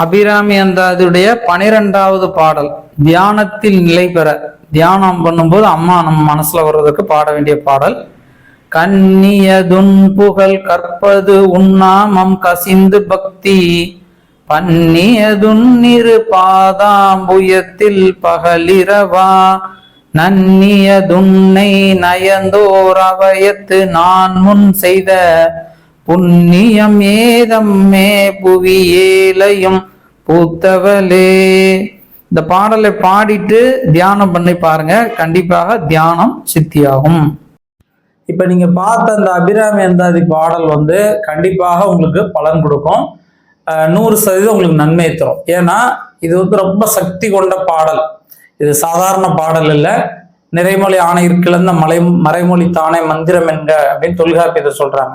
அபிராமி அந்தாதியுடைய பனிரெண்டாவது பாடல் தியானத்தில் நிலை பெற. தியானம் பண்ணும்போது அம்மா நம்ம மனசுல வர்றதுக்கு பாட வேண்டிய பாடல். கண்ணியதுன் புகழ் கற்பது உண்ணாமம் கசிந்து பக்தி. பன்னியதுன்னிரு பாதாம்புயத்தில் பகலிரவா. நன்னியதுன்னை நயந்தோர் அவயத்து நான் முன் செய்த. புண்ணியம் ஏதம்மே புவியேலையும் பூத்தவலே இந்த பாடலை பாடிட்டு தியானம் பண்ணி பாருங்க. கண்டிப்பாக தியானம் சித்தியாகும். இப்ப நீங்க பார்த்த அந்த அபிராமி அந்தாதி பாடல் வந்து கண்டிப்பாக உங்களுக்கு பலன் கொடுக்கும். நூறு சதவீதம் உங்களுக்கு நன்மை தரும். ஏன்னா இது வந்து ரொம்ப சக்தி கொண்ட பாடல். இது சாதாரண பாடல் இல்லை. நிறைமொழி ஆணையிற்கிழந்த மலை மறைமொழி தானே மந்திரம் என்க அப்படின்னு தொல்காப்பியத்தை சொல்றாங்க.